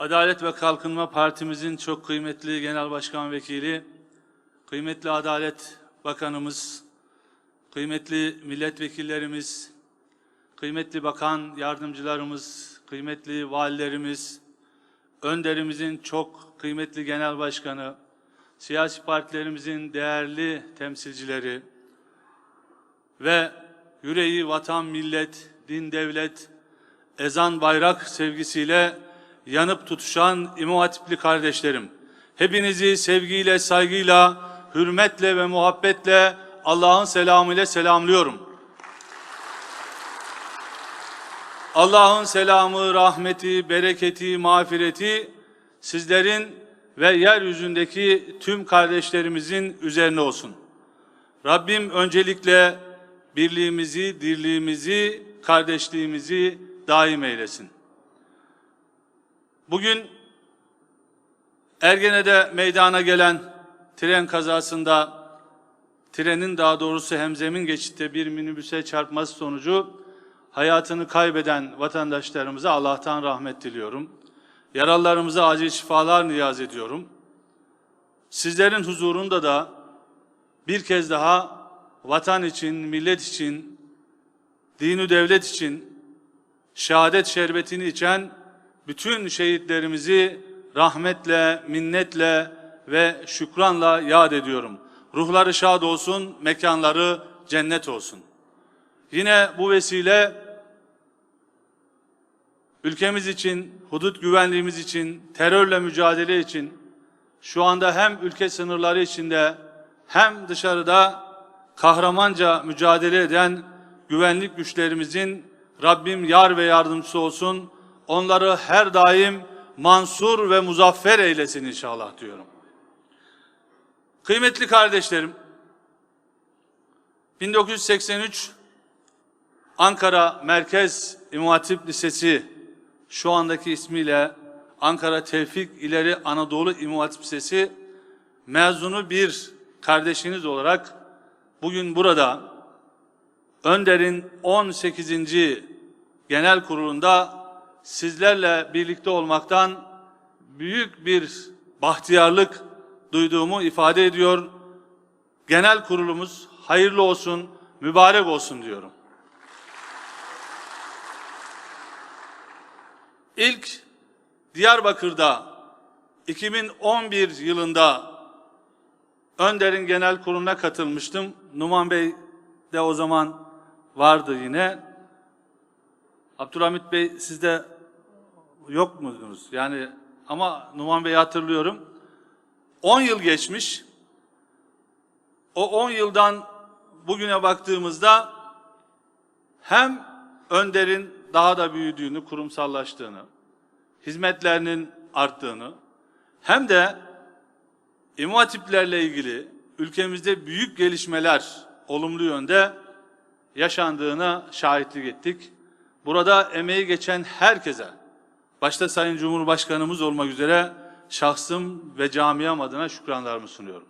Adalet ve Kalkınma Partimizin çok kıymetli Genel Başkan Vekili, kıymetli Adalet Bakanımız, kıymetli milletvekillerimiz, kıymetli bakan yardımcılarımız, kıymetli valilerimiz, önderimizin çok kıymetli genel başkanı, siyasi partilerimizin değerli temsilcileri ve yüreği vatan, millet, din, devlet, ezan, bayrak sevgisiyle yanıp tutuşan İmam kardeşlerim. Hepinizi sevgiyle, saygıyla, hürmetle ve muhabbetle Allah'ın selamıyla selamlıyorum. Allah'ın selamı, rahmeti, bereketi, mağfireti sizlerin ve yeryüzündeki tüm kardeşlerimizin üzerine olsun. Rabbim öncelikle birliğimizi, dirliğimizi, kardeşliğimizi daim eylesin. Bugün Ergene'de meydana gelen tren kazasında trenin daha doğrusu hemzemin geçitte bir minibüse çarpması sonucu hayatını kaybeden vatandaşlarımıza Allah'tan rahmet diliyorum. Yaralılarımıza acil şifalar niyaz ediyorum. Sizlerin huzurunda da bir kez daha vatan için, millet için, dini devlet için şehadet şerbetini içen bütün şehitlerimizi rahmetle, minnetle ve şükranla yad ediyorum. Ruhları şad olsun, mekanları cennet olsun. Yine bu vesile ülkemiz için, hudut güvenliğimiz için, terörle mücadele için şu anda hem ülke sınırları içinde hem dışarıda kahramanca mücadele eden güvenlik güçlerimizin Rabbim yar ve yardımcısı olsun. Onları her daim mansur ve muzaffer eylesin inşallah diyorum. Kıymetli kardeşlerim, 1983 Ankara Merkez İmam Hatip Lisesi şu andaki ismiyle Ankara Tevfik İleri Anadolu İmam Hatip Lisesi mezunu bir kardeşiniz olarak bugün burada Önder'in 18. Genel Kurulu'nda sizlerle birlikte olmaktan büyük bir bahtiyarlık duyduğumu ifade ediyor. Genel kurulumuz hayırlı olsun, mübarek olsun diyorum. İlk Diyarbakır'da 2011 yılında Önder'in genel kuruluna katılmıştım. Numan Bey de o zaman vardı yine. Abdülhamit Bey sizde yok muydunuz? Yani ama Numan Bey'i hatırlıyorum. 10 yıl geçmiş. O 10 yıldan bugüne baktığımızda hem Önder'in daha da büyüdüğünü, kurumsallaştığını, hizmetlerinin arttığını hem de İmam Hatiplerle ilgili ülkemizde büyük gelişmeler olumlu yönde yaşandığına şahitlik ettik. Burada emeği geçen herkese, başta Sayın Cumhurbaşkanımız olmak üzere şahsım ve camiam adına şükranlarımı sunuyorum.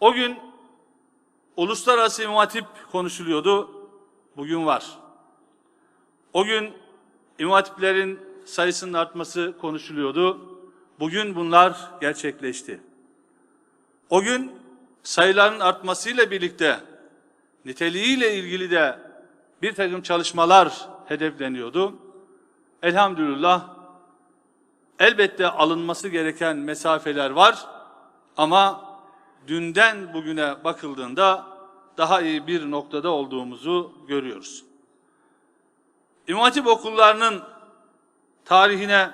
O gün uluslararası İmam Hatip konuşuluyordu, bugün var. O gün İmam Hatiplerin sayısının artması konuşuluyordu, bugün bunlar gerçekleşti. O gün sayıların artmasıyla birlikte niteliğiyle ilgili de bir takım çalışmalar hedefleniyordu. Elhamdülillah elbette alınması gereken mesafeler var ama dünden bugüne bakıldığında daha iyi bir noktada olduğumuzu görüyoruz. İmam Hatip okullarının tarihine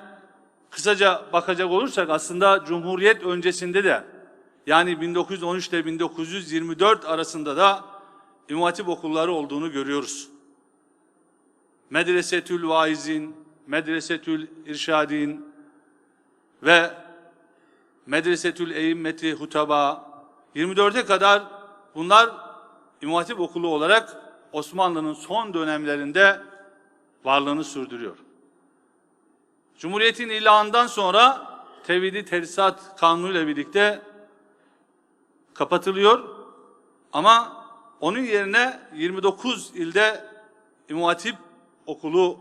kısaca bakacak olursak aslında Cumhuriyet öncesinde de yani 1913 ile 1924 arasında da İmam Hatip okulları olduğunu görüyoruz. Medresetül Vaizin, Medresetül İrşadin ve Medresetül Eyyimeti Hutaba 24'e kadar bunlar İmam Hatip okulu olarak Osmanlı'nın son dönemlerinde varlığını sürdürüyor. Cumhuriyetin ilanından sonra Tevhidi Terisat Kanunu ile birlikte kapatılıyor ama onun yerine 29 ilde İmam okulu,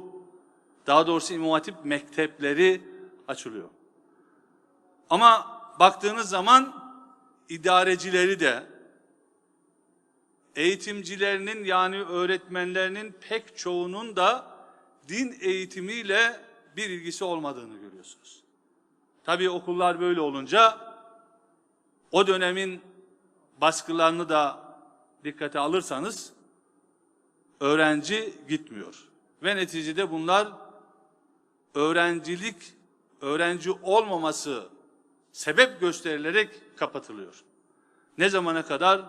daha doğrusu İmam mektepleri açılıyor. Ama baktığınız zaman idarecileri de, eğitimcilerinin yani öğretmenlerinin pek çoğunun da din eğitimiyle bir ilgisi olmadığını görüyorsunuz. Tabii okullar böyle olunca o dönemin baskılarını da dikkate alırsanız öğrenci gitmiyor. Ve neticede bunlar öğrencilik, öğrenci olmaması sebep gösterilerek kapatılıyor. Ne zamana kadar?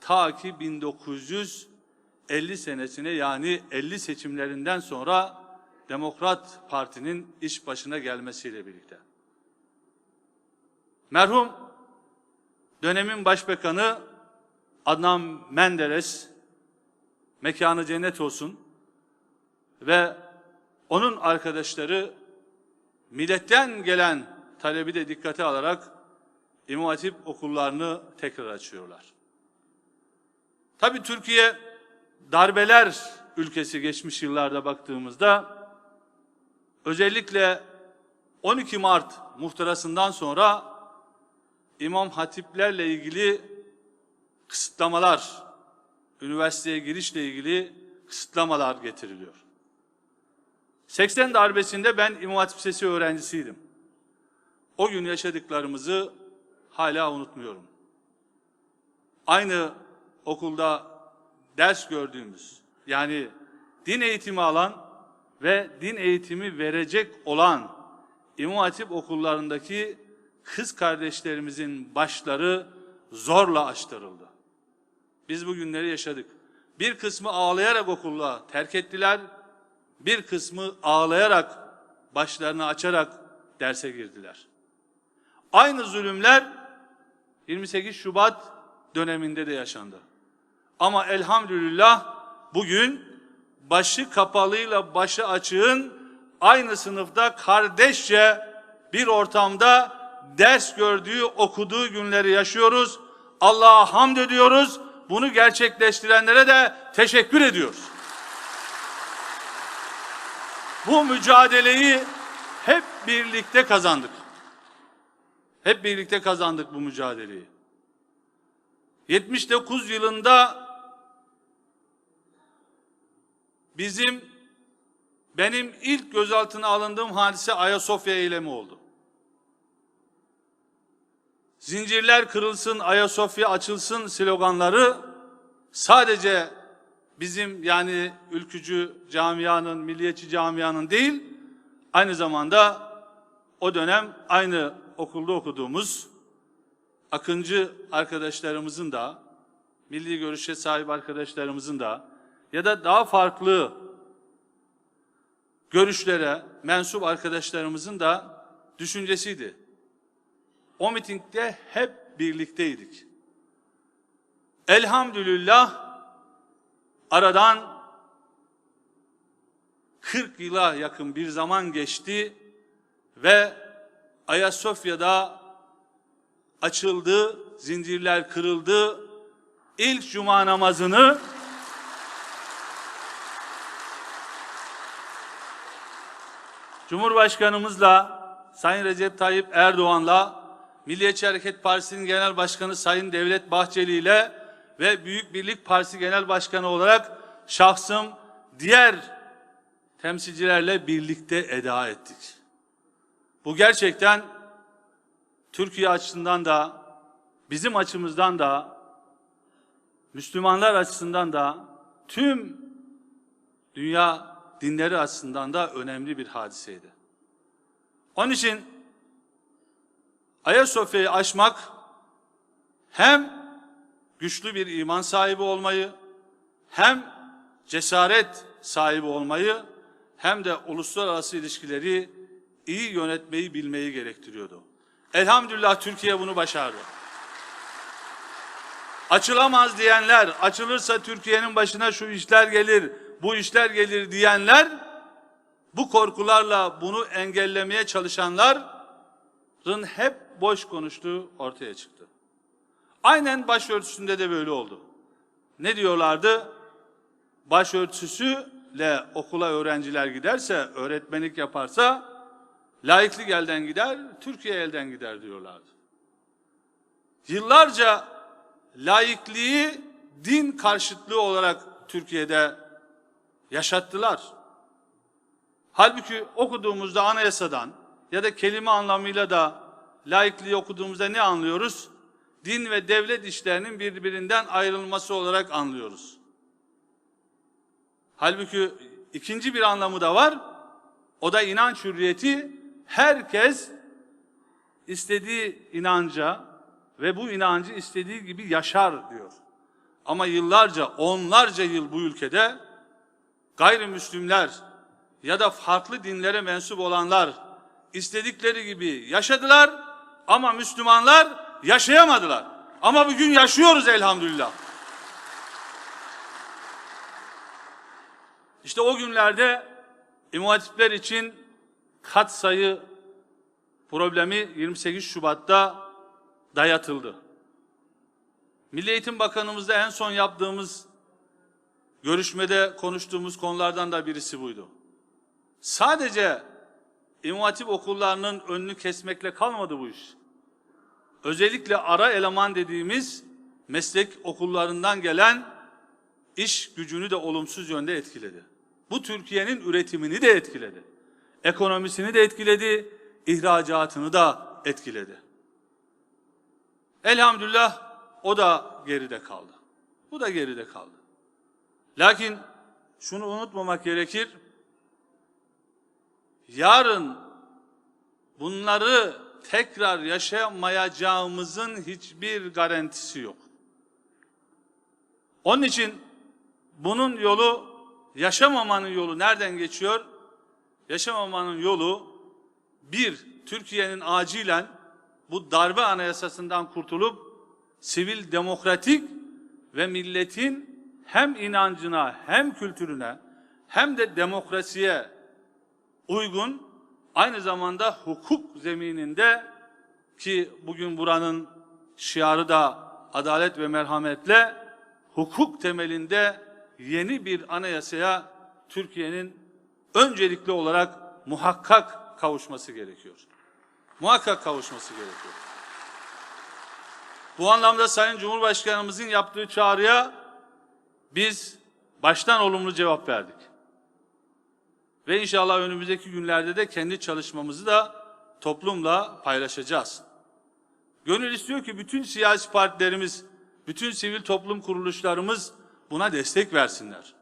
Ta ki 1950 senesine yani 50 seçimlerinden sonra Demokrat Parti'nin iş başına gelmesiyle birlikte. Merhum dönemin başbakanı Adnan Menderes mekanı cennet olsun ve onun arkadaşları milletten gelen talebi de dikkate alarak İmam Hatip okullarını tekrar açıyorlar. Tabii Türkiye darbeler ülkesi geçmiş yıllarda baktığımızda özellikle 12 Mart muhtırasından sonra İmam Hatiplerle ilgili kısıtlamalar, üniversiteye girişle ilgili kısıtlamalar getiriliyor. 80 darbesinde ben İmam Hatip Lisesi öğrencisiydim. O gün yaşadıklarımızı hala unutmuyorum. Aynı okulda ders gördüğümüz, yani din eğitimi alan ve din eğitimi verecek olan İmam Hatip okullarındaki kız kardeşlerimizin başları zorla açtırıldı. Biz bu günleri yaşadık. Bir kısmı ağlayarak okulla terk ettiler, bir kısmı ağlayarak başlarını açarak derse girdiler. Aynı zulümler 28 Şubat döneminde de yaşandı. Ama elhamdülillah bugün başı kapalıyla başı açığın aynı sınıfta kardeşçe bir ortamda ders gördüğü, okuduğu günleri yaşıyoruz. Allah'a hamd ediyoruz. Bunu gerçekleştirenlere de teşekkür ediyoruz. Bu mücadeleyi hep birlikte kazandık. Hep birlikte kazandık bu mücadeleyi. 79 yılında bizim benim ilk gözaltına alındığım hadise Ayasofya eylemi oldu. Zincirler kırılsın, Ayasofya açılsın sloganları sadece bizim yani ülkücü camianın, milliyetçi camianın değil, aynı zamanda o dönem aynı okulda okuduğumuz akıncı arkadaşlarımızın da, milli görüşe sahip arkadaşlarımızın da ya da daha farklı görüşlere mensup arkadaşlarımızın da düşüncesiydi. O mitingde hep birlikteydik. Elhamdülillah aradan 40 yıla yakın bir zaman geçti ve Ayasofya'da açıldı, zincirler kırıldı. İlk cuma namazını Cumhurbaşkanımızla Sayın Recep Tayyip Erdoğan'la Milliyetçi Hareket Partisi'nin Genel Başkanı Sayın Devlet Bahçeli ile ve Büyük Birlik Partisi Genel Başkanı olarak şahsım diğer temsilcilerle birlikte eda ettik. Bu gerçekten Türkiye açısından da bizim açımızdan da Müslümanlar açısından da tüm dünya dinleri açısından da önemli bir hadiseydi. Onun için Ayasofya'yı aşmak hem güçlü bir iman sahibi olmayı, hem cesaret sahibi olmayı, hem de uluslararası ilişkileri iyi yönetmeyi bilmeyi gerektiriyordu. Elhamdülillah Türkiye bunu başardı. Açılamaz diyenler, açılırsa Türkiye'nin başına şu işler gelir, bu işler gelir diyenler, bu korkularla bunu engellemeye çalışanların hep boş konuştuğu ortaya çıktı. Aynen başörtüsünde de böyle oldu. Ne diyorlardı? Başörtüsü bütünle okula öğrenciler giderse, öğretmenlik yaparsa laiklik elden gider, Türkiye elden gider diyorlardı. Yıllarca laikliği din karşıtlığı olarak Türkiye'de yaşattılar. Halbuki okuduğumuzda anayasadan ya da kelime anlamıyla da laikliği okuduğumuzda ne anlıyoruz? Din ve devlet işlerinin birbirinden ayrılması olarak anlıyoruz. Halbuki ikinci bir anlamı da var. O da inanç hürriyeti. Herkes istediği inanca ve bu inancı istediği gibi yaşar diyor. Ama yıllarca, onlarca yıl bu ülkede gayrimüslimler ya da farklı dinlere mensup olanlar istedikleri gibi yaşadılar ama Müslümanlar yaşayamadılar. Ama bugün yaşıyoruz elhamdülillah. İşte o günlerde İmam Hatipler için kat sayı problemi 28 Şubat'ta dayatıldı. Milli Eğitim Bakanımızla en son yaptığımız görüşmede konuştuğumuz konulardan da birisi buydu. Sadece İmam okullarının önünü kesmekle kalmadı bu iş. Özellikle ara eleman dediğimiz meslek okullarından gelen iş gücünü de olumsuz yönde etkiledi. Bu Türkiye'nin üretimini de etkiledi. Ekonomisini de etkiledi, ihracatını da etkiledi. Elhamdülillah o da geride kaldı. Bu da geride kaldı. Lakin şunu unutmamak gerekir. Yarın bunları tekrar yaşamayacağımızın hiçbir garantisi yok. Onun için bunun yolu yaşamamanın yolu nereden geçiyor? Yaşamamanın yolu bir, Türkiye'nin acilen bu darbe anayasasından kurtulup sivil demokratik ve milletin hem inancına hem kültürüne hem de demokrasiye uygun aynı zamanda hukuk zemininde ki bugün buranın şiarı da adalet ve merhametle hukuk temelinde yeni bir anayasaya Türkiye'nin öncelikli olarak muhakkak kavuşması gerekiyor. Muhakkak kavuşması gerekiyor. Bu anlamda Sayın Cumhurbaşkanımızın yaptığı çağrıya biz baştan olumlu cevap verdik. Ve inşallah önümüzdeki günlerde de kendi çalışmamızı da toplumla paylaşacağız. Gönül istiyor ki bütün siyasi partilerimiz, bütün sivil toplum kuruluşlarımız buna destek versinler.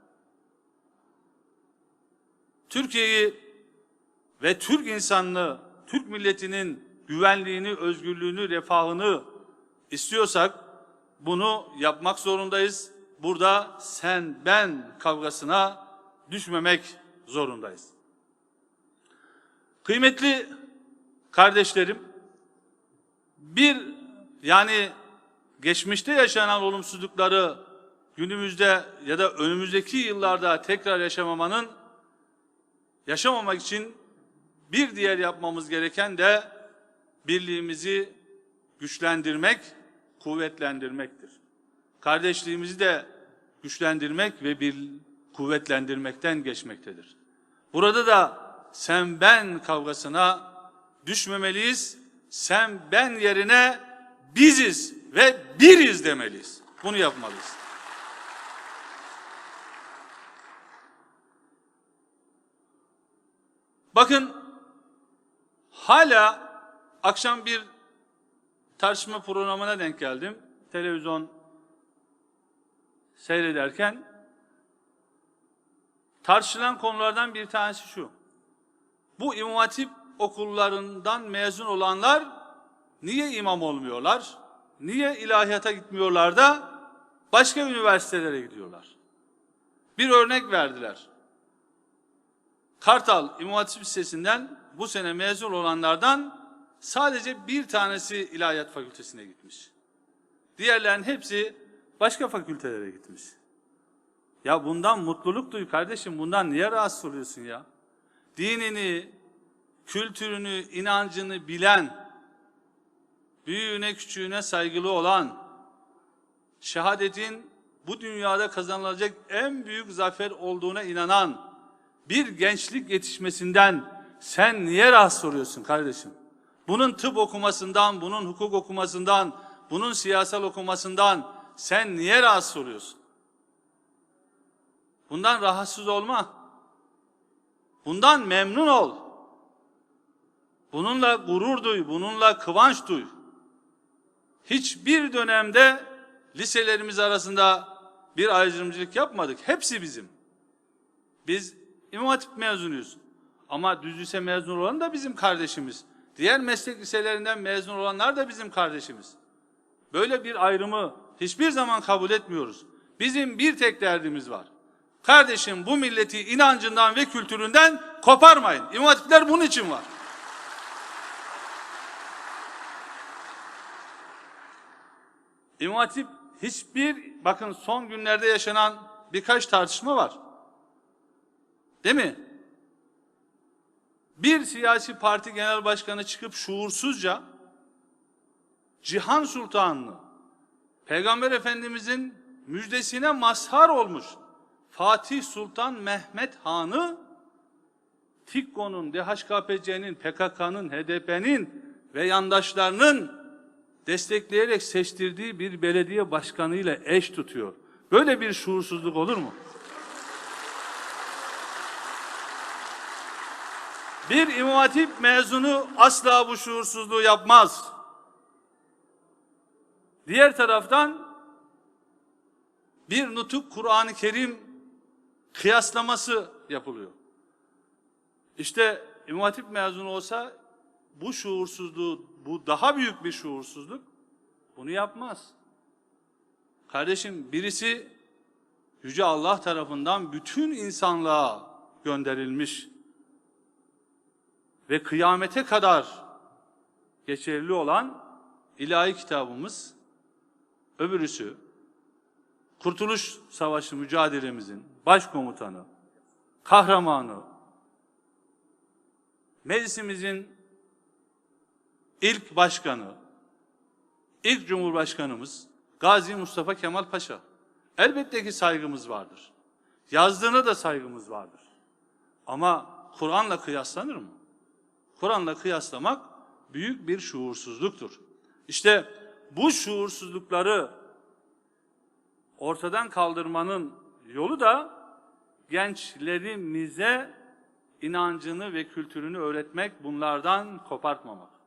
Türkiye'yi ve Türk insanlığı, Türk milletinin güvenliğini, özgürlüğünü, refahını istiyorsak bunu yapmak zorundayız. Burada sen ben kavgasına düşmemek zorundayız. Kıymetli kardeşlerim, bir yani geçmişte yaşanan olumsuzlukları günümüzde ya da önümüzdeki yıllarda tekrar yaşamamanın yaşamamak için bir diğer yapmamız gereken de birliğimizi güçlendirmek, kuvvetlendirmektir. Kardeşliğimizi de güçlendirmek ve bir kuvvetlendirmekten geçmektedir. Burada da sen ben kavgasına düşmemeliyiz. Sen ben yerine biziz ve biriz demeliyiz. Bunu yapmalıyız. Bakın hala akşam bir tartışma programına denk geldim. Televizyon seyrederken tartışılan konulardan bir tanesi şu. Bu İmam okullarından mezun olanlar niye imam olmuyorlar? Niye ilahiyata gitmiyorlar da başka üniversitelere gidiyorlar? Bir örnek verdiler. Kartal İmam Hatip Lisesi'nden bu sene mezun olanlardan sadece bir tanesi İlahiyat Fakültesine gitmiş. Diğerlerinin hepsi başka fakültelere gitmiş. Ya bundan mutluluk duy kardeşim. Bundan niye rahatsız oluyorsun ya? Dinini, kültürünü, inancını bilen, büyüğüne küçüğüne saygılı olan, şehadetin bu dünyada kazanılacak en büyük zafer olduğuna inanan bir gençlik yetişmesinden sen niye rahatsız oluyorsun kardeşim? Bunun tıp okumasından, bunun hukuk okumasından, bunun siyasal okumasından sen niye rahatsız oluyorsun? Bundan rahatsız olma. Bundan memnun ol. Bununla gurur duy, bununla kıvanç duy. Hiçbir dönemde liselerimiz arasında bir ayrımcılık yapmadık. Hepsi bizim. Biz İmam Hatip mezunuyuz. Ama düz lise mezun olan da bizim kardeşimiz. Diğer meslek liselerinden mezun olanlar da bizim kardeşimiz. Böyle bir ayrımı hiçbir zaman kabul etmiyoruz. Bizim bir tek derdimiz var. Kardeşim bu milleti inancından ve kültüründen koparmayın. İmam Hatipler bunun için var. İmam Hatip hiçbir, bakın son günlerde yaşanan birkaç tartışma var. Değil mi? Bir siyasi parti genel başkanı çıkıp şuursuzca Cihan Sultanını, Peygamber Efendimizin müjdesine mazhar olmuş Fatih Sultan Mehmet Han'ı TİKKO'nun, DHKPC'nin, PKK'nın, HDP'nin ve yandaşlarının destekleyerek seçtirdiği bir belediye başkanıyla eş tutuyor. Böyle bir şuursuzluk olur mu? Bir İmam Hatip mezunu asla bu şuursuzluğu yapmaz. Diğer taraftan bir nutuk Kur'an-ı Kerim kıyaslaması yapılıyor. İşte İmam Hatip mezunu olsa bu şuursuzluğu, bu daha büyük bir şuursuzluk bunu yapmaz. Kardeşim birisi Yüce Allah tarafından bütün insanlığa gönderilmiş ve kıyamete kadar geçerli olan ilahi kitabımız öbürüsü Kurtuluş Savaşı mücadelemizin başkomutanı, kahramanı, meclisimizin ilk başkanı, ilk cumhurbaşkanımız Gazi Mustafa Kemal Paşa. Elbette ki saygımız vardır. Yazdığına da saygımız vardır. Ama Kur'an'la kıyaslanır mı? Kur'an'la kıyaslamak büyük bir şuursuzluktur. İşte bu şuursuzlukları ortadan kaldırmanın yolu da gençlerimize inancını ve kültürünü öğretmek, bunlardan kopartmamak.